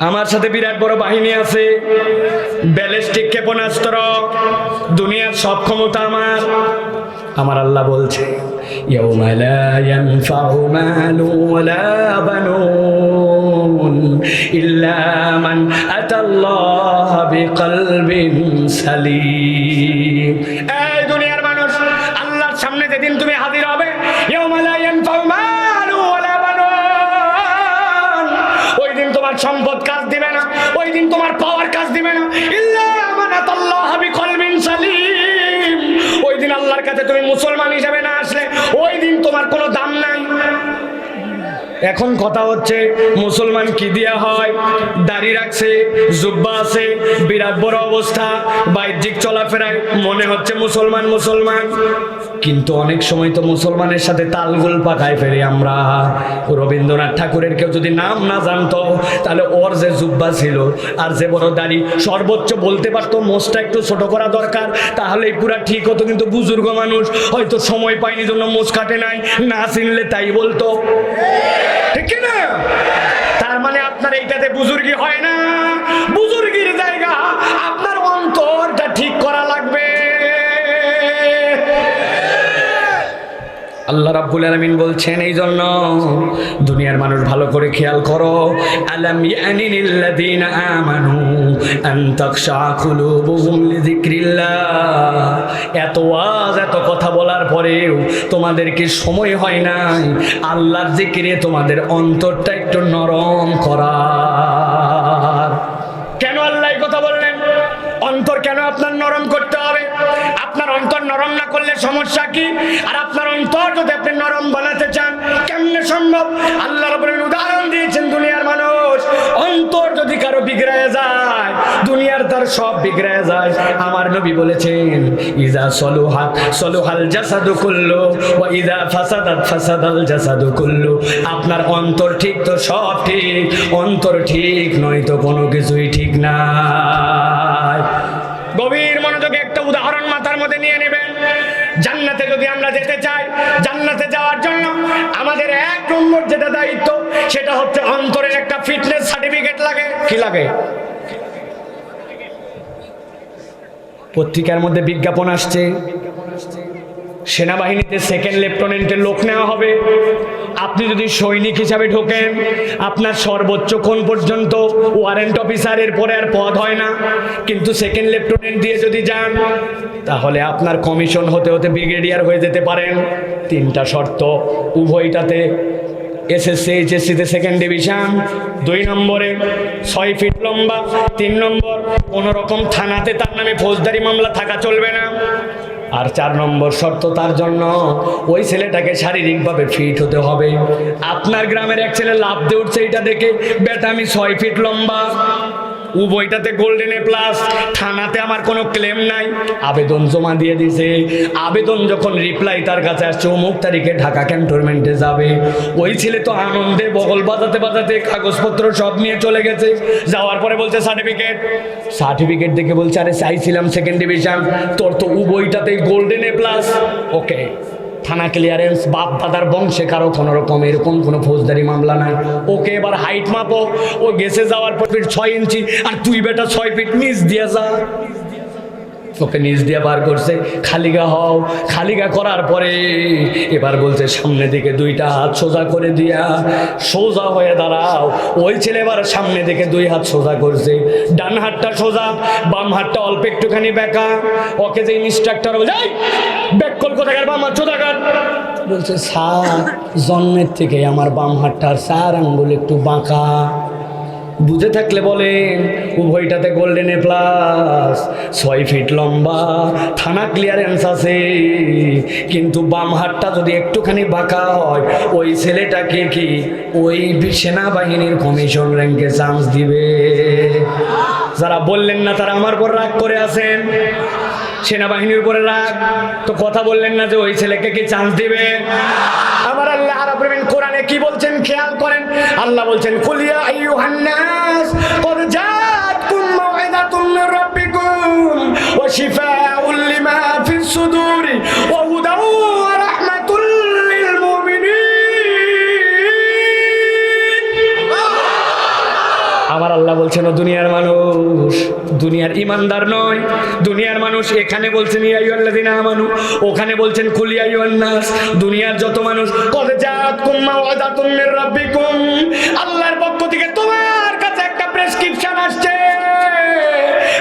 আমার সাথে বিরাট বড় বাহিনী আছে। ব্যালিস্টিক ক্ষেপণাস্ত্র, দুনিয়ার সব ক্ষমতা আমার। আমার আল্লাহ বলছে দুনিয়ার মানুষ, আল্লাহর সামনে যেদিন তুমি হাজির হবে ওই দিন তোমার সম্পদ ওই দিন তোমার পাওয়ার কাজ দিবে না। ওই দিন আল্লাহর কাছে তুমি মুসলমান হিসাবে না আসলে, ওই দিন তোমার কোনো দাম নাই। এখন কথা হচ্ছে, মুসলমান কি দিয়া হয়? দাড়ি রাখছে, জুব্বা আছে, বিরাট বড় অবস্থা, বাহ্যিক চলাফেরায় মনে হচ্ছে মুসলমান মুসলমান। কিন্তু অনেক সময় তো মুসলমানের সাথে তালগোল পাকায় ফেরি আমরা। রবীন্দ্রনাথ ঠাকুরের কেউ যদি নাম না জানতো, তাহলে ওর যে জুব্বা ছিল আর যে বড় দাড়ি, সর্বোচ্চ বলতে পারতো মোষটা একটু ছোট করা দরকার তাহলে পুরা ঠিক হতো। কিন্তু বুজুর্গ মানুষ হয়তো সময় পায়নি, জন্য মোষ কাটে নাই, না চিনলে তাই বলতো। ঠিক না তার মানে আপনার এইটাতে বুজুর্গি হয় না। বুজুর্গির জায়গা আপনার অন্তরটা ঠিক করা লাগবে। আল্লাহ রাব্বুল আলামিন বলছেন এই জন্য দুনিয়ার মানুষ ভালো করে খেয়াল করো। আলাম ইয়ানিলিল্লাযীনা আমানু আন তাখশা কুলুবুহুম লিযিকরিল্লাহ এত ওয়াজ এত কথা বলার পরেও তোমাদের কি সময় হয় নাই। আল্লাহর জিকিরে তোমাদের অন্তরটা একটু নরম করার কেন আল্লাহ কথা বললেন? অন্তর কেন আপনার নরম করতে হবে? আপনার অন্তর নরম না করলে সমস্যা কি? আর আপনার অন্তর যদি আপনি নরম বানাতে চান, কেমনে সম্ভব? আল্লাহ উদাহরণ দিয়েছেন দুনিয়ার মানুষ। অন্তর যদি কারও বিগড়ে যায়, দুনিয়ার তার সব বিগড়ে যায়। আমার নবী বলেছেন, ইজা সলুহাত সলুহাল জাসাদু কুল্লু, ওয়া ইজা ফাসাদাত ফাসাদাল জাসাদু কুল্লু। আপনার অন্তর ঠিক তো সব ঠিক, অন্তর ঠিক, নয় তো কোনো কিছুই ঠিক না গভীর মনোযোগে একটা উদাহরণ মাথার মধ্যে নিয়ে নেবেন। জান্নাতে যদি আমরা যেতে চাই, জান্নাতে যাওয়ার জন্য আমাদের এক নম্বর যেটা দায়িত্ব, সেটা হচ্ছে অন্তরের একটা ফিটনেস সার্টিফিকেট লাগে। কি লাগে? পত্রিকার মধ্যে বিজ্ঞাপন আসছে সেনাবাহিনীতে সেকেন্ড লেফটেন্যান্টের লোক নেওয়া হবে। আপনি যদি সৈনিক হিসাবে ঢোকেন, আপনার সর্বোচ্চ কোন পর্যন্ত ওয়ারেন্ট অফিসারের পরে আর পদ হয় না। কিন্তু সেকেন্ড লেফটেন্যান্ট দিয়ে যদি যান, তাহলে আপনার কমিশন হতে হতে ব্রিগেডিয়ার হয়ে যেতে পারেন। তিনটা শর্ত, উভয়টাতে এসএসসি এইচএসসিতে সেকেন্ড ডিভিশন দুই নম্বরে ছয় ফিট লম্বা, তিন নম্বর কোনো রকম থানাতে তার নামে ফৌজদারি মামলা থাকা চলবে না। আর চার নম্বর শর্ত তার জন্য ওই ছেলেটাকে শারীরিকভাবে ফিট হতে হবে। আপনার গ্রামের এক ছেলে লাভ দিয়ে উঠছে এটা দেখে, বেটা, আমি ছয় ফিট লম্বা। উভয়টাতে গোল্ডেন এ প্লাস থানাতে আমার কোনো ক্লেম নাই। আবেদন জমা দিয়ে দিছে আবেদন যখন রিপ্লাই তার কাছে আসছে, অমুক তারিখে ঢাকা ক্যান্টনমেন্টে যাবে। ওই ছেলে তো আনন্দে বগল বাজাতে বাজাতে কাগজপত্র সব নিয়ে চলে গেছে। যাওয়ার পরে বলছে সার্টিফিকেট সার্টিফিকেট দেখে বলছে, আরে চাইছিলাম সেকেন্ড ডিভিশন তোর তো উভয়টাতে গোল্ডেন এ প্লাস ওকে থানা ক্লিয়ারেন্স বাপ দাদার বংশে কারও কোনো রকম এরকম কোনো ফৌজদারি মামলা নাই। ওকে এবার হাইট মাপো। ও গেছে যাওয়ার পর ফিট ছয় ইঞ্চি। আর তুই বেটা ছয় ফিট নিচ দিয়ে যা। ওকে নিচ দিয়ে বার করছে। খালিগা হও। খালিগা করার পরে এবার বলছে, সামনে দিকে দুইটা হাত সোজা করে দিয়া, সোজা হয়ে দাঁড়াও। ওই ছেলে এবার সামনে দিকে দুই হাত সোজা করছে। ডান হাতটা সোজা, বাম হাতটা অল্প একটুখানি বেঁকা। ওকে যে ইনস্ট্রাক্টর বলে ব্যাক কল কোথাকার, বাম হাত সোজা বলছে, স্যার, জন্মের থেকে আমার বাম হাতটার চার আঙ্গুল একটু বাঁকা। বুঝে থাকলে বলেন উভয়টাতে গোল্ডেন এ প্লাস ছয় ফিট লম্বা, থানা ক্লিয়ারেন্স আছে। কিন্তু বাম হাতটা যদি একটুখানি বাঁকা হয়, ওই ছেলেটাকে কি ওই সেনাবাহিনীর কমিশন র্যাঙ্কে চান্স দিবে? যারা বললেন না, তারা আমার পর রাগ করে আছেন। সেনাবাহিনীর উপরে রাগ। তো কথা বললেন না যে ওই ছেলেকে কি চান্স দিবে? আমার আল্লাহ রাব্বুল কোরআনে কি বলছেন খেয়াল করেন। আল্লাহ বলছেন কুলিয়া আইয়ুহান নাস, কদ জাআতকুম মাউইযাতুম মির রাব্বিকুম, ওয়া শিফাউল লিমা ফিস সুদুরি, ওয়া হুদাও ওয়া রাহমাতুল লিল মুমিনিন। আমার আল্লাহ বলছেন, ও দুনিয়ার মানুষ দুনিয়ার ইমানদার নয়। দুনিয়ার মানুষ এখানে বলছেন ইয়াইয়াল্লাযিনা আমানু। ওখানে বলছেন কুলিয়া নাস দুনিয়ার যত মানুষ, কদ জাআতকুম মাওয়াদাতুম মির রাব্বিকুম। আল্লাহর পক্ষ থেকে তোমার কাছে একটা প্রেসক্রিপশন আসছে।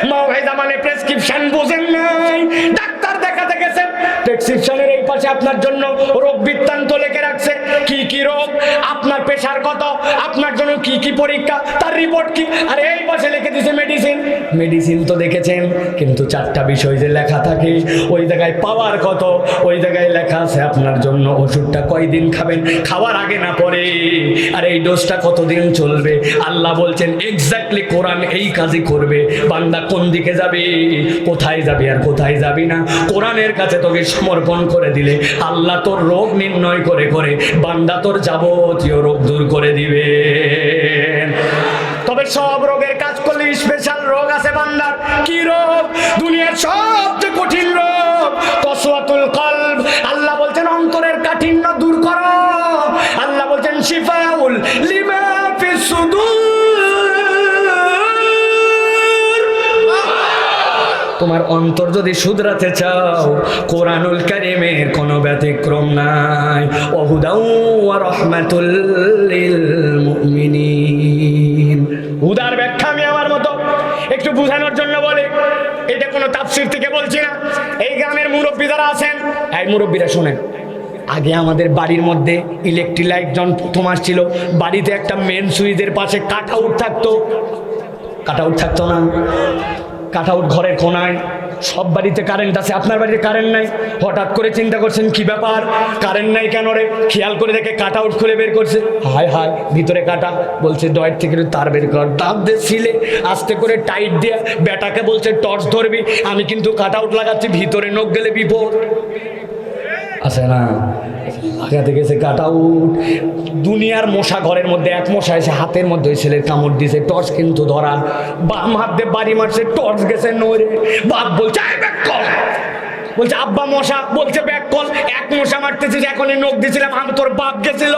মাওয়াদা মানে প্রেসক্রিপশন বোঝেন নাই। ডাক্তার দেখাতে গেছেন প্রেসক্রিপশনের পাশে আপনার জন্য রোগ বৃত্তান্ত লেখে রাখছে। কি কি রোগ? আপনার প্রেশার কত? আপনার জন্য কি কি পরীক্ষা? তার রিপোর্ট কি? আর এই পাশে লিখে দিছে মেডিসিন মেডিসিন তো দেখেছেন, কিন্তু চারটা বিষয় যে লেখা থাকে, ওই জায়গায় পাওয়ার কত? ওই জায়গায় লেখা আছে আপনার জন্য ওষুধটা কয়দিন খাবেন? খাওয়ার আগে না পরে? আর এই ডোজটা কতদিন চলবে? আল্লাহ বলছেন এক্স্যাক্টলি কোরআন এই কাজই করবে। বান্দা কোন দিকে যাবে? কোথায় যাবে আর কোথায় যাবি না? কোরআনের কাছে তোকে সমর্পণ করে দিলে আল্লাহ তোর রোগ নির্ণয় করে করে বান্দা তোর যাবতীয় রোগ দূর করে দিবে। তবে সব রোগের কাজ করলে স্পেশাল রোগ আছে বান্দার। কি রোগ? দুনিয়ার সবচেয়ে কঠিন রোগ। তোমার অন্তর যদি শুধরাতে চাও, কোরআনুল কারিমের কোনো ব্যতিক্রম নাই। ওয়া রাহমাতুল লিল মুমিনিন। হুদার ব্যাখ্যা আমি আমার মতো একটু বোঝানোর জন্য বলে, এটা কোনো তাফসীর থেকে বলছি না। এই গ্রামের মুরব্বী যারা আছেন এই মুরব্বীরা শুনেন। আগে আমাদের বাড়ির মধ্যে ইলেকট্রিক লাইট যখন প্রথম আসছিল, বাড়িতে একটা মেন সুইচের পাশে কাট আউট থাকতো। কাট আউট থাকতো না। কাট আউট ঘরের কোনায়। সব বাড়িতে কারেন্ট আছে, আপনার বাড়িতে কারেন্ট নাই? হঠাৎ করে চিন্তা করছেন, কি ব্যাপার? কারেন্ট নাই কেন রে? খেয়াল করে দেখে কাট আউট খুলে বের করছে। হায় হায়, ভিতরে কাটা। বলছে ডয়ের থেকে তার বের কর। দাঁত দিয়ে ছিলে আস্তে করে টাইট দিয়ে বেটাকে বলছে, টর্চ ধরবি। আমি কিন্তু কাট আউট লাগাচ্ছি, ভিতরে নখ গেলে বিপদ। আছে না লাগাতে গেছে কাট আউট দুনিয়ার মশা ঘরের মধ্যে, এক মশা এসে হাতের মধ্যে ছেলের কামড় দিছে, টর্চ কিন্তু ধরা। বাম হাত দিয়ে বাড়ি মারছে, টর্চ গেছে নড়ে। বাপ বলছে, "আয় ব্যাক কল বলছে, আব্বা মশা। বলছে ব্যাক কল এক মশা মারতেছিস এখনই নখ দিছিলাম, আমি তোর বাপ গেছিল।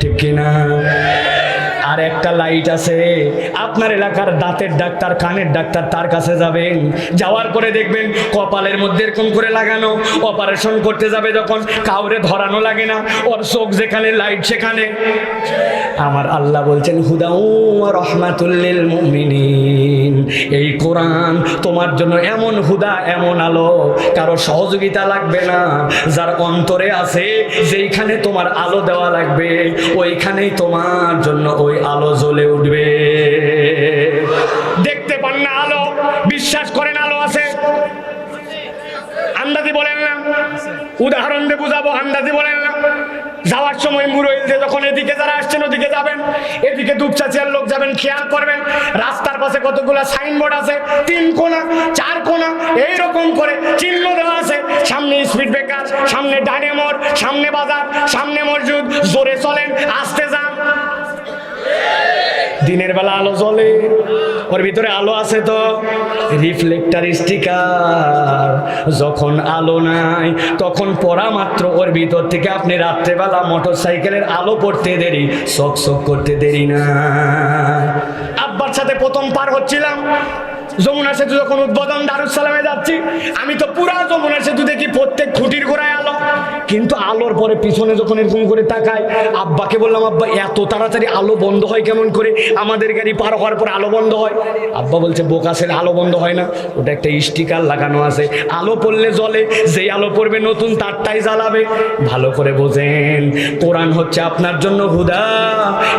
ঠিক কিনা? আর একটা লাইট আছে আপনার এলাকার দাঁতের ডাক্তার, কানের ডাক্তার তার কাছে যাবেন। যাওয়ার পরে দেখবেন কপালের মধ্যে এরকম করে লাগানো। অপারেশন করতে যাবে যখন, কাউরে ধরানো লাগে না। ওর চোখ যেখানে লাইট সেখানে। আমার আল্লাহ বলছেন, হুদাউ রহমাতুল্লিল মুমিনিন। এই কোরআন তোমার জন্য এমন হুদা, এমন আলো। কারও সহযোগিতা লাগবে না। যার অন্তরে আছে, যেইখানে তোমার আলো দেওয়া লাগবে, ওইখানেই তোমার জন্য ওই আলো জ্বলে উঠবে। দেখতে পান না আলো, বিশ্বাস করেন আলো আছে। আন্দাজি বলেন না। উদাহরণ দিয়ে বুঝাবো, আন্দাজি বলেন না। যাওয়ার সময় মুরইলতে যখন এদিকে যারা আসছেন, ওদিকে যাবেন। এদিকে দুপচাচিয়ার লোক যাবেন, খেয়াল করবেন। রাস্তার পাশে কতগুলো সাইনবোর্ড আছে? তিন কোনা, চার কোনা, এইরকম করে চিহ্ন দেওয়া আছে। সামনে স্পিড ব্রেকার, সামনে ডানে মোড়, সামনে বাজার, সামনে মসজিদ, জোরে চলেন, আসতে যান। দিনের বেলা আলো জ্বলে, ওর ভিতরে আলো আছে তো রিফ্লেক্টার স্টিকার যখন আলো নাই, তখন পড়া মাত্র ওর ভিতর থেকে আপনি রাত্রেবেলা মোটর সাইকেলের আলো পড়তে দেরি চক চক করতে দেরি না। আব্বার সাথে প্রথম পার হচ্ছিলাম। যমুনা সেতু যখন উদ্বোধন দারুসালামে যাচ্ছি। আমি তো পুরা যমুনা সেতু দেখি প্রত্যেক খুঁটির গোড়ায় আলো। কিন্তু আলোর পরে পিছনে যখন এরকম করে তাকায়, আব্বাকে বললাম, আব্বা, এত তাড়াতাড়ি আলো বন্ধ হয় কেমন করে? আমাদের গাড়ি পার হওয়ার পর আলো বন্ধ হয়? আব্বা বলছে, বোকাসের আলো বন্ধ হয় না। ওটা একটা স্টিকার লাগানো আছে। আলো পড়লে জ্বলে, যেই আলো পড়বে নতুন, তারটাই জ্বালাবে। ভালো করে বোঝেন, কোরআন হচ্ছে আপনার জন্য হুদা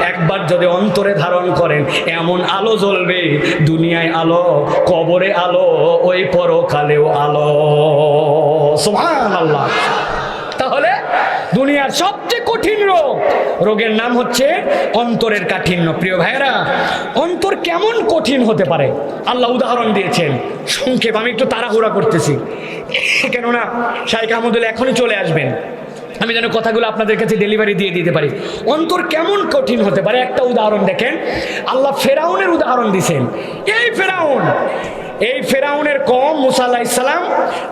একবার যদি অন্তরে ধারণ করেন, এমন আলো জ্বলবে, দুনিয়ায় আলো, কবরে আলো, ওই পরকালেও আলো। সুবহান আল্লাহ তাহলে দুনিয়ার সবচেয়ে কঠিন রোগ। রোগের নাম হচ্ছে অন্তরের কাঠিন্য। প্রিয় ভাইয়েরা, অন্তর কেমন কঠিন হতে পারে? আল্লাহ উদাহরণ দিয়েছেন। সংক্ষেপ আমি একটু তাড়াহুড়া করতেছি। কেননা শাইখ আহমদুল্লাহ এখনই চলে আসবেন। আমি যেন কথাগুলো আপনাদের কাছে ডেলিভারি দিয়ে দিতে পারি। অন্তর কেমন কঠিন হতে পারে? একটা উদাহরণ দেখেন। আল্লাহ ফেরাউনের উদাহরণ দিছেন। এই ফেরাউন এই ফেরাউনের কম, মুসা ইসলাম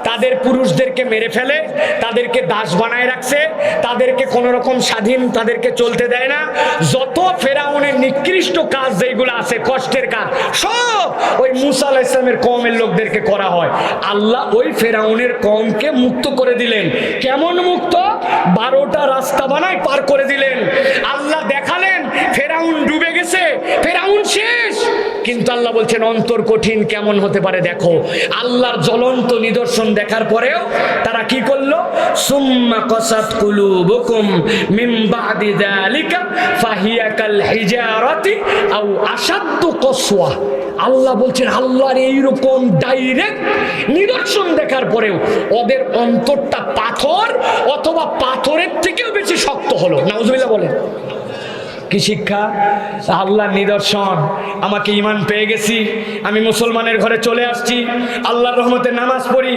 তাদের পুরুষদেরকে মেরে ফেলে, তাদেরকে দাস বানায় রাখছে, তাদেরকে কোনো রকম স্বাধীন তাদেরকে চলতে দেয় না। যত ফেরাউনের নিকৃষ্ট কাজ যেগুলো আছে, কষ্টের কাজ, সব ওই মুসা ইসলামের কমের লোকদেরকে করা হয়। আল্লাহ ওই ফেরাউনের কমকে মুক্ত করে দিলেন। কেমন মুক্ত? বারোটা রাস্তা বানায় পার করে দিলেন। আল্লাহ দেখালেন, ফেরাউন ডুবে গেছে, ফেরাউন শেষ। কিন্তু আল্লাহ বলছেন, অন্তর কঠিন কেমন হতে পারে দেখো। আল্লাহর জ্বলন্ত নিদর্শন দেখার পরেও তারা কি করল? সুম্মা কসাত কুলুবুকুম মিন বাদি যালিকা ফাহিয়া কাল হিজারাতি আও আশাদ্দু কসওয়া। আল্লাহ বলছেন, আল্লাহর এইরকম ডাইরেক্ট নিদর্শন দেখার পরেও ওদের অন্তরটা পাথর অথবা পাথরের থেকেও বেশি শক্ত হলো। নাউজুবিল্লাহ বলেন। কি শিক্ষা? আল্লাহর নিদর্শন। আমাকে ইমান পেয়ে গেছি। আমি মুসলমানের ঘরে চলে আসছি। আল্লাহর রহমতে নামাজ পড়ি।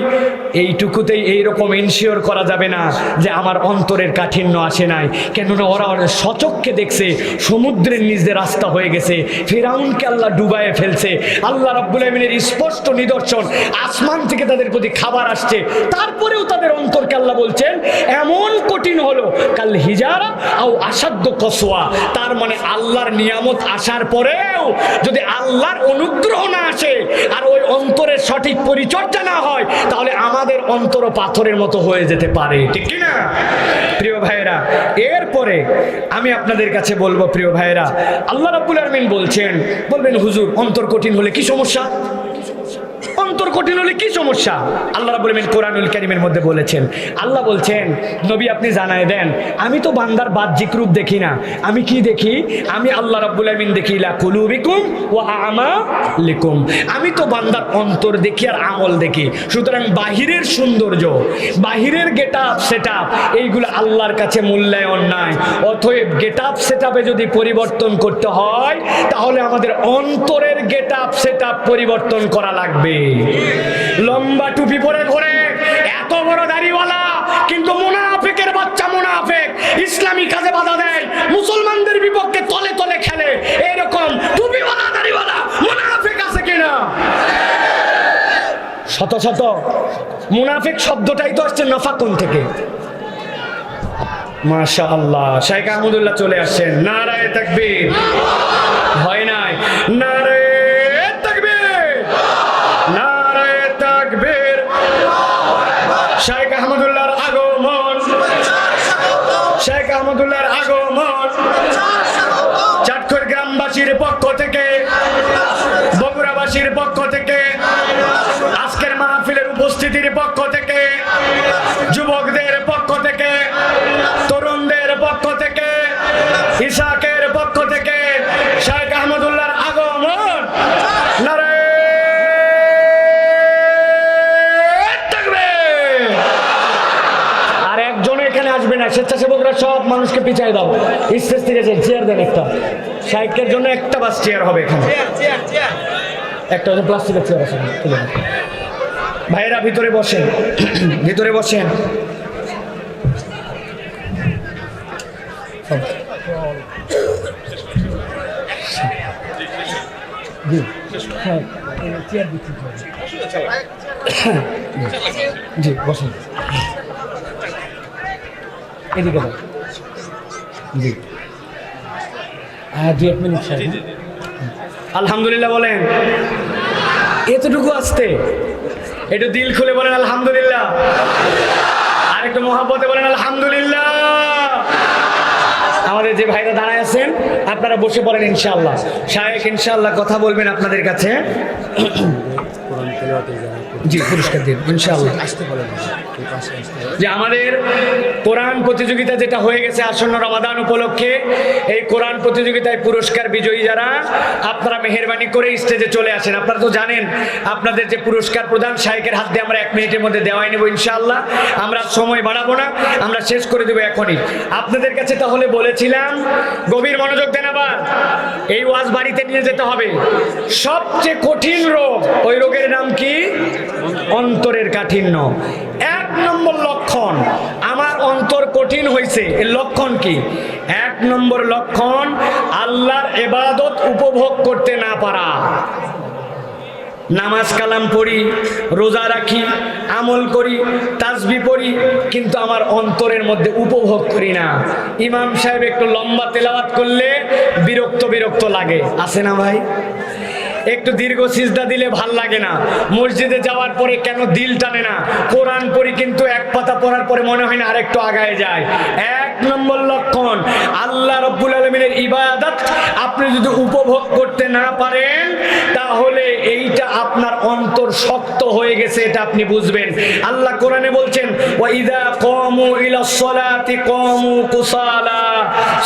এইটুকুতেই এইরকম ইনশিওর করা যাবে না যে আমার অন্তরের কাঠিন্য আসে নাই। কেননা ওরা সচককে দেখছে, সমুদ্রের নিচে রাস্তা হয়ে গেছে। ফেরাউনকে আল্লাহ ডুবায়ে ফেলছে। আল্লাহ রাব্বুল আমিনের স্পষ্ট নিদর্শন, আসমান থেকে তাদের প্রতি খাবার আসছে। তারপরেও তাদের অন্তরকে আল্লাহ বলছেন, এমন কঠিন হলো, কাল হিজারা আও আসাধ্য কসোয়া তার মানে আল্লাহর নিয়ামত আসার পরেও যদি আল্লাহর অনুগ্রহ না আসে আর ওই অন্তরের সঠিক পরিচর্যা না হয়, তাহলে আমাদের অন্তর পাথরের মতো হয়ে যেতে পারে। ঠিক কিনা প্রিয় ভাইয়েরা, এরপরে আমি আপনাদের কাছে বলব, প্রিয় ভাইয়েরা, আল্লাহ রাব্বুল আলামিন বলছেন, বলবেন, হুজুর, অন্তর কঠিন হলে কি সমস্যা? অন্তর কঠিন হলে কি সমস্যা? আল্লাহ রাব্বুল আলামিন কোরআনুল কারীমের মধ্যে বলেছেন, আল্লাহ বলছেন, নবী আপনি জানায় দেন, আমি তো বান্দার বাহ্যিক রূপ দেখি না। আমি কি দেখি? আমি আল্লাহ রাব্বুল আলামিন দেখি, লা কুলুবিকুম আমা আমালিকুম। আমি তো বান্দার অন্তর দেখি আর আমল দেখি। সুতরাং বাহিরের সৌন্দর্য, বাহিরের গেটআপ, সেটআপ, এইগুলো আল্লাহর কাছে মূল্যায়ন নাই। অতএব গেটআপ, সেটআপে যদি পরিবর্তন করতে হয়, তাহলে আমাদের অন্তরের গেটআপ, সেটআপ পরিবর্তন করা লাগবে। লম্বা টুপি পরে ঘোরে, এত বড় দাড়িওয়ালা, কিন্তু মুনাফেকের বাচ্চা মুনাফেক। ইসলামী কাজে বাধা দেয়, মুসলমানদের বিপক্ষে তলে তলে খেলে। এরকম টুপিওয়ালা, দাড়িওয়ালা মুনাফেক আছে কিনা? শত শত। মুনাফিক শব্দটাই তো আসছে নফাকুন থেকে। মাশা আল্লাহ শাইখ আহমদুল্লাহ চলে আসছেন, নারায় তাকবীর। শেখ আহমদুল্লাহর আগমন চাটখর গ্রামবাসীর পক্ষ থেকে বগুড়াবাসীর পক্ষ থেকে পিছাই দাও। স্টেজ থেকে যে চেয়ার দেন একটা। সাইকের জন্য একটা বাস চেয়ার হবে এখানে। একটা প্লাস্টিকের চেয়ার আছে। ভাইয়েরা ভিতরে বসেন। ভিতরে বসেন। জি হ্যাঁ জি বসেন। এদিকে জি। হ্যাঁ দু এক মিনিট স্যার আলহামদুলিল্লাহ বলেন। এতটুকু আসতে? একটু দিল খুলে বলেন আলহামদুলিল্লাহ। আর একটু মহাব্বতে বলেন আলহামদুলিল্লাহ। আমাদের যে ভাইরা দাঁড়ায় আছেন আপনারা বসে পড়েন ইনশাআল্লাহ। শায়েক ইনশাআল্লাহ কথা বলবেন আপনাদের কাছে। জি পুরস্কার দিন ইনশাআল্লাহ। যে আমাদের কোরআন প্রতিযোগিতা যেটা হয়ে গেছে আসন্ন রমাদান উপলক্ষে, এই কোরআন প্রতিযোগিতায় পুরস্কার বিজয়ী যারা, আপনারা মেহরবানি করে স্টেজে চলে আসেন। আপনারা তো জানেন, আপনাদের যে পুরস্কার প্রদান শাইকের হাত দিয়ে আমরা এক মিনিটের মধ্যে দেওয়াই নেব ইনশাআল্লাহ। আমরা সময় বাড়াবো না, আমরা শেষ করে দেবো এখনই। আপনাদের কাছে তাহলে বলেছিলাম, গভীর মনোযোগ দেন আবার। এই ওয়াজ বাড়িতে নিয়ে যেতে হবে। সবচেয়ে কঠিন রোগ, ওই রোগের নাম কি? অন্তরের কাঠিন্য। এক নম্বর লক্ষণ, আমার অন্তর কঠিন হয়েছে। এর লক্ষণ কি? এক নম্বর লক্ষণ, আল্লাহর এবাদত উপভোগ করতে না পারা। নামাজ কালাম পড়ি, রোজা রাখি, আমল করি তাসবি পড়ি, কিন্তু আমার অন্তরের মধ্যে উপভোগ করি না। ইমাম সাহেব একটু লম্বা তেলাওয়াত করলে বিরক্ত বিরক্ত লাগে। আছে না ভাই? একটু দীর্ঘ সিজদা দিলে ভালো লাগে না। মসজিদে যাওয়ার পরে কেন দিল টানে না? কোরআন পড়ি কিন্তু এক পাতা পড়ার পরে মনে হয় না আরেকটু আগায় যায়। এক নম্বর লক্ষণ, আল্লাহ রব্বুল আলমিনের ইবাদত আপনি যদি উপভোগ করতে না পারেন, তাহলে এইটা আপনার অন্তর শক্ত হয়ে গেছে, এটা আপনি বুঝবেন। আল্লাহ কোরআনে বলছেন ওয়াইদা কমু ইলাস সালাতি কমু কুসালা।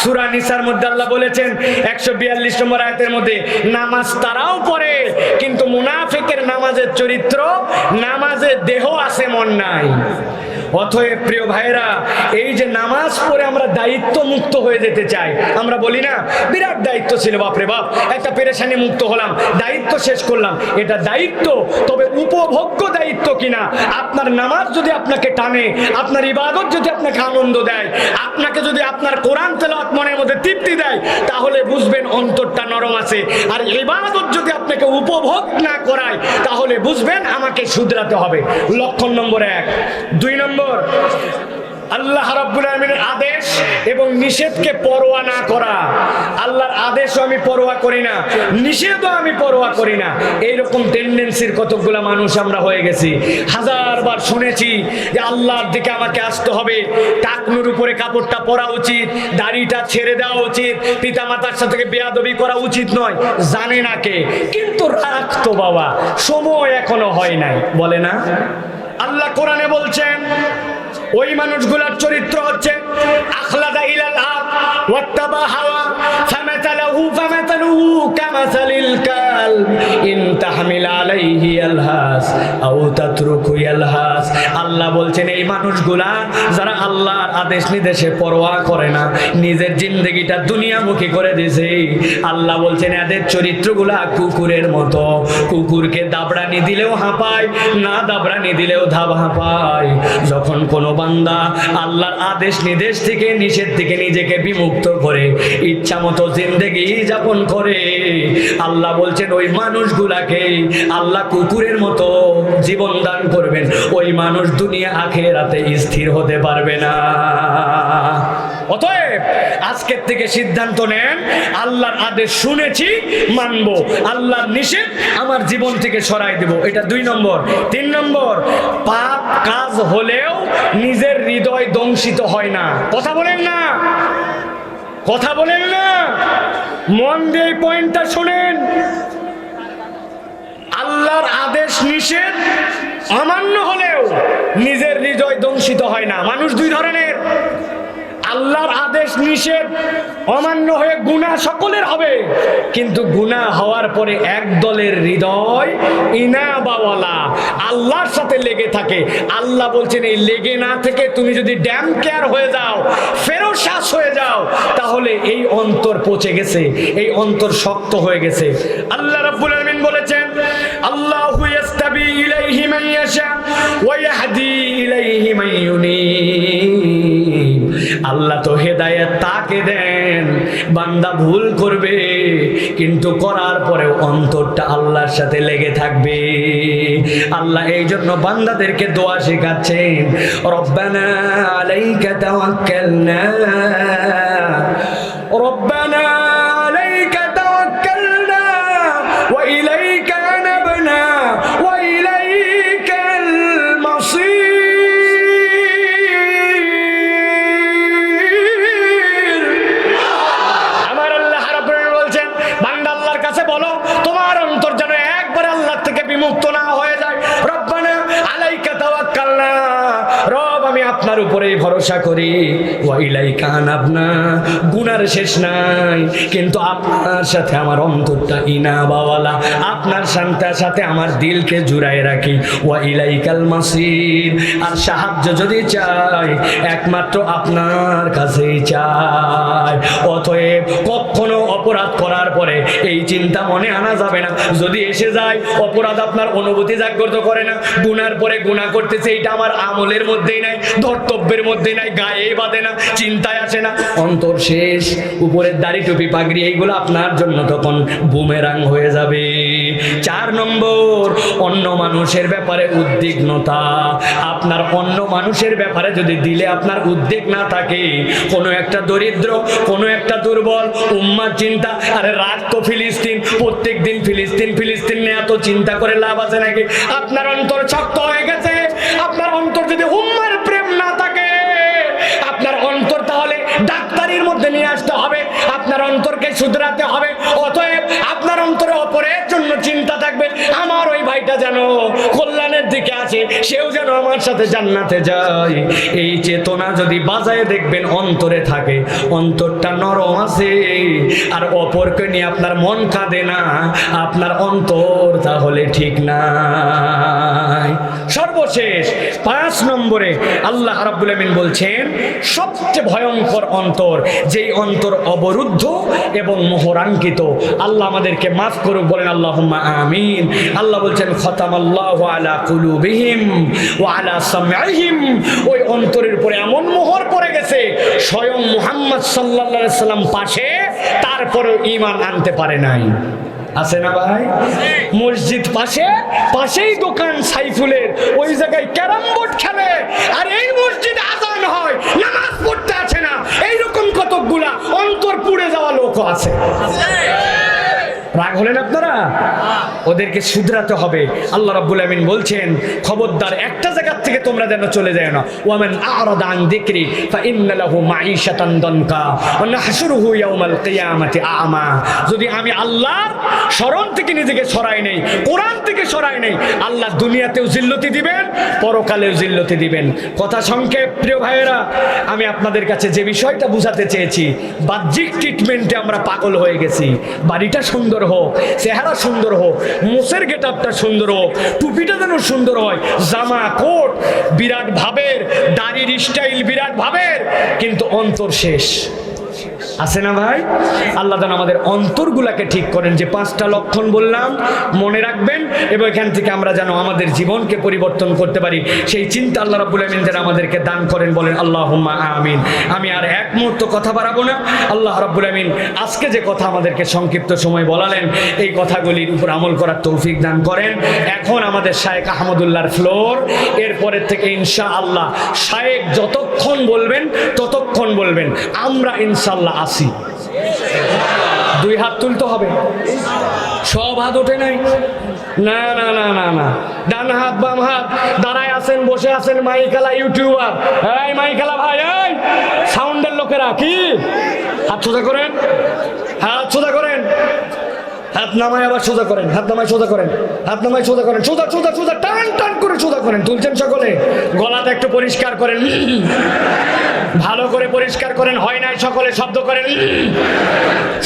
সূরা নিসার মধ্যে আল্লাহ বলেছেন 142 নম্বর আয়াতের মধ্যে, নামাজ তারাও পড়ে, কিন্তু মুনাফিকের নামাজের চরিত্র, নামাজের দেহ আছে, মন নাই। অতএব প্রিয় ভাইরা এই যে নামাজ পড়ে আমরা দায়িত্ব মুক্ত হয়ে যেতে চাই। আমরা বলি না, বিরাট দায়িত্ব ছিল, বাপরে বাপ, একটা পেরেশানি মুক্ত হলাম, দায়িত্ব শেষ করলাম। এটা দায়িত্ব, তবে উপভোগ্য দায়িত্ব কিনা? আপনার নামাজ যদি আপনাকে টানে, আপনার ইবাদত যদি আপনাকে আনন্দ দেয়, আপনাকে যদি আপনার কোরআন তেলাওয়াত মনের মধ্যে তৃপ্তি দেয়, তাহলে বুঝবেন অন্তরটা নরম আছে। আর ইবাদত যদি আপনাকে উপভোগ না করায়, তাহলে বুঝবেন আমাকে শুধরাতে হবে। লক্ষণ নম্বর এক। দুই নম্বর আল্লাহ রাব্বুল আলামিনের আদেশ এবং নিষেধকে পরোয়া না করা। আল্লাহর আদেশও আমি পরোয়া করি না, নিষেধও আমি পরোয়া করি না। এইরকম টেন্ডেন্সির কতকগুলা মানুষ আমরা হয়ে গেছি। হাজারবার শুনেছি যে আল্লাহর দিকে আমাকে আসতে হবে, টাকনুর উপরে কাপড়টা পরা উচিত, দাড়িটা ছেড়ে দেওয়া উচিত, পিতামাতার সাথে বেয়াদবি করা উচিত নয়, জানে না কে। কিন্তু রাখতো বাবা, সময় এখনও হয় নাই, বলে না? আল্লাহ কোরআনে বলছেন ওই মানুষগুলার চরিত্র হচ্ছে আখলাদা ইলাল আব ওয়াত্তাবা হাওয়া ফামাতালাহু ফামাতালুহু কামাসালিল কালব ইন তাহমিল আলাইহি আলহাস আও তাতরুকু আলহাস আল্লাহ বলছেন, এই মানুষগুলা যারা আল্লাহর আদেশ নির্দেশে পরোয়া করে না, নিজের জিন্দগিটা দুনিয়ামুখী করে দিয়েছে। আল্লাহ বলছেন, এদের চরিত্রগুলা কুকুরের মতো। কুকুরকে দাবড়ানি দিলেও হাঁপায়, না দাবড়ানি দিলেও ধাপ হাঁপায়। যখন কোনো বান্দা আল্লাহর আদেশ নির্দেশ থেকে, নিষেধ থেকে নিজেকে বিমুক্ত করে ইচ্ছা মতো জিন্দেগি যাপন করে। আল্লাহ বলছেন, ওই মানুষগুলাকে আল্লাহ কুকুরের মতো জীবন দান করবেন। ওই মানুষ দুনিয়া আখে রাতে স্থির হতে পারবে না। অতএব আজকের থেকে সিদ্ধান্ত নেন, আল্লাহর আদেশ শুনেছি, মানব। আল্লাহর নিষেধ আমার জীবন থেকে সরাই দেব। এটা দুই নম্বর। তিন নম্বর, পাপ কাজ হলেও নিজের হৃদয় দংশিত হয় না। কথা বলেন না। কথা বলেন না। মন দিয়ে পয়েন্টটা শোনেন। আল্লাহর আদেশ নিষেধ, অমান্য হলেও নিজের হৃদয় দংশিত হয় না। মানুষ দুই ধরনের। আল্লাহর আদেশ নিষেধ, অমান্য হয়ে গুণা সকলের হবে। কিন্তু গুণা হওয়ার পরে এক দলের হৃদয় ইনাবাওয়ালা, আল্লাহর সাথে লেগে থাকে। আল্লাহ বলছেন, এই লেগে না থেকে তুমি যদি ড্যাম কেয়ার হয়ে যাও ফেরো শ্বাস হয়ে যাও, তাহলে এই অন্তর পচে গেছে, এই অন্তর শক্ত হয়ে গেছে। আল্লাহ রাব্বুল আলামিন বলেছেন, আল্লাহু ইয়াস্তাবি ইলাইহি মান ইয়াশা ওয়া ইলাইহি মান ইউনীব তাকে দেন। বান্দা ভুল করবে, কিন্তু করার পরেও অন্তরটা আল্লাহর সাথে লেগে থাকবে। আল্লাহ এই জন্য বান্দাদেরকে দোয়া শেখাচ্ছেন, রব্বানা আলাইকা তাওয়াক্কালনা। রব্বানা to উপরেই ভরসা করি ওয়া ইলাইকা আনাবনা গুনার শেষ নাই। কিন্তু আপনার সাথে আমার অন্তরটা ইনা বাওয়ালা আপনার শান্তার সাথে আমার দিলকে জুড়ায় রাখি ওয়া ইলাইকাল মাসির। আর সাহায্য যদি চাই, একমাত্র আপনার কাছেই চাই। অতএব কখনো অপরাধ করার পরে এই চিন্তা মনে আনা যাবে না। যদি এসে যায়, অপরাধ আপনার অনুভূতি জাগ্রত করে না। গুনার পরে গুণা করতেছে, এটা আমার আমলের মধ্যেই নাই। কর্তব্যের মধ্যে নাই, গায়ে বাঁধে না, চিন্তায় আসে না। অন্তর শেষ, উপরের দাড়ি টুপি পাগড়ি, এইগুলো আপনার জন্য তখন বুমেরাং হয়ে যাবে। চার নম্বর, অন্য মানুষের ব্যাপারে উদ্বিগ্নতা। আপনার অন্য মানুষের ব্যাপারে যদি দিলে আপনার উদ্বেগ না থাকে, কোনো একটা দরিদ্র, কোনো একটা দুর্বল, উম্মার চিন্তা, আরে রাত তো ফিলিস্তিন প্রত্যেক দিন ফিলিস্তিন ফিলিস্তিন নিয়ে এত চিন্তা করে লাভ আছে নাকি? আপনার অন্তর শক্ত হয়ে গেছে আপনার অন্তর যদি উম্মার প্রেম না থাকে আপনার অন্তর তাহলে ডাক্তারির মধ্যে নিয়ে আসতে হবে আপনার অন্তরকে শুধরাতে হবে অতএব আপনার অন্তরে অপরের জন্য চিন্তা থাকবে আমার ওই ভাইটা যেন কল্যাণের দিকে আছে, সেও যেন আমার সাথে জান্নাতে যায়। এই চেতনা যদি বাজায় দেখবেন, অন্তরে থাকে, অন্তরটা নরম আছে। আর অপরকে নিয়ে আপনার মন কাঁদে না, আপনার অন্তর তাহলে ঠিক নাই। সর্বশেষ পাঁচ নম্বরে আল্লাহ রাব্বুল আমিন বলছেন, সবচেয়ে ভয়ঙ্কর অন্তর, যেই অন্তর অবরুদ্ধ এবং মোহরাঙ্কিত। আল্লাহ আমাদেরকে মাফ করুক, বলেন আল্লাহ আমিন। আল্লাহ বলছেন খতাম আল্লাহ আলা কুলুবিহিম ও আলা সামআহিম ওই অন্তরের উপরে এমন মোহর পড়ে গেছে, স্বয়ং মুহাম্মদ আলাইহি সাল্লাম পাশে, তারপরেও ইমান আনতে পারে নাই। আছে ভাই? মসজিদ পাশে, পাশেই দোকান সাইফুলের। ওই জায়গায় ক্যারাম বোর্ড খেলে। আর এই মসজিদ আজান হয়, নামাজ পড়তে আছে না। এইরকম কতকগুলা অন্তর পুড়ে যাওয়া লোকও আছে। রাগ হলেন আপনারা? ওদেরকে শুধরাতে হবে। আল্লাহ রাব্বুল আমিন বলছেন, খবরদার একটা জায়গা থেকে তোমরা যেন চলে যায় না। ওয়ামান আরাদা আন যিকরি ফাইন্না লাহু মাঈশাতান দানকা আ'মা। যদি আমি আল্লাহ স্মরণ থেকে নিজেকে সরাই নেই, কোরআন থেকে সরাই নেই, আল্লাহ দুনিয়াতেও জিল্লতি দিবেন, পরকালেও জিল্লতি দিবেন। কথা সংক্ষেপ, প্রিয় ভাইয়েরা, আমি আপনাদের কাছে যে বিষয়টা বুঝাতে চেয়েছি, বাহ্যিক ট্রিটমেন্টে আমরা পাগল হয়ে গেছি। বাড়িটা সুন্দর হোক, চেহারা সুন্দর হোক মোষের গেট আপটা সুন্দর হোক, টুপিটা যেন সুন্দর হয় জামা কোট বিরাট ভাবের, দাড়ির স্টাইল বিরাট ভাবের, কিন্তু অন্তর শেষ। আছে না ভাই? আল্লাহ যেন আমাদের অন্তরগুলাকে ঠিক করেন। যে পাঁচটা লক্ষণ বললাম, মনে রাখবেন, এবং এখান থেকে আমরা যেন আমাদের জীবনকে পরিবর্তন করতে পারি। সেই চিন্তা আল্লাহ রাবুল আমিন যেন আমাদেরকে দান করেন, বলেন আল্লাহ আমিন। আমি আর এক মুহূর্ত কথা বাড়াবো না। আল্লাহ রাবুল আমিন আজকে যে কথা আমাদেরকে সংক্ষিপ্ত সময় বলালেন, এই কথাগুলির উপর আমল করার তৌফিক দান করেন। এখন আমাদের শায়েক আহমদুল্লাহর ফ্লোর। এরপরের থেকে ইনশা আল্লাহ শায়েক যতক্ষণ বলবেন, ততক্ষণ বলবেন। আমরা ইনশাল্লাহ আসি দুই হাত তুলতে হবে। সব হাত ওঠে নাই। না না না না না। ডান হাত, বাম হাত। দাঁড়ায় আছেন, বসে আছেন মাইকালা ইউটিউবার। এই মাইকালা ভাই, এই! সাউন্ডের লোকেরা, কি? হাত সোজা করেন। হাত সোজা করেন। হাত নামায় আবার সোজা করেন, হাত নামায় সোজা করেন, হাত নামায় সোজা করেন, সোজা সোজা সোজা, টান টান করে সোজা করেন, তুলছেন সকলে। গলাটা একটু পরিষ্কার করেন, ভালো করে পরিষ্কার করেন, হয় নাই সকলে শব্দ করেন।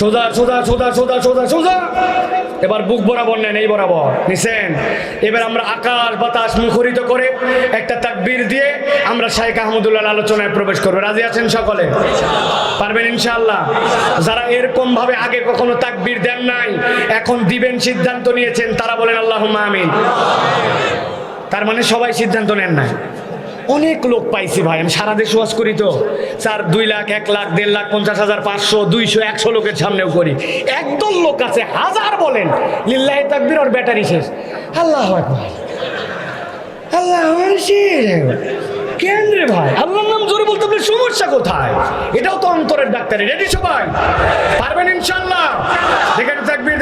সোজা সোজা সোজা সোজা সোজা সোজা এবার বুক বরাবর নেন, এই বরাবর। নিছেন? এবার আমরা আকাশ বাতাস মুখরিত করে একটা তাকবীর দিয়ে আমরা শাইখ আহমদুল্লাহ আলোচনায় প্রবেশ করব। রাজি আছেন সকলে? পারবেন ইনশাআল্লাহ? যারা এরকম ভাবে আগে কখনো তাকবীর দেন নাই, এখন দিবেন সিদ্ধান্ত নিয়েছেন, তারা বলেন আল্লাহ আমিন। তার মানে সবাই সিদ্ধান্ত নেন না অনেক লোক পাইছি ভাই, আমি সারা দেশ ওয়াজ করি তো। চার, দুই লাখ, এক লাখ, দেড় লাখ, পঞ্চাশ হাজার, পাঁচশো, দুইশো, একশো লোকের সামনেও করি। একদল লোক আছে, হাজার বলেন, লিল্লাহ তাকবির ওর ব্যাটারি শেষ। আল্লাহ আকবার। আল্লাহ কেন রে ভাই? আল্লাহর নাম জোরে বলতে আপনার সমস্যা কোথায়? এটাও তো অন্তরের ডাক্তারি রেডি সবাই? পারবেন ইনশাল্লাহ যেখানে তাকবির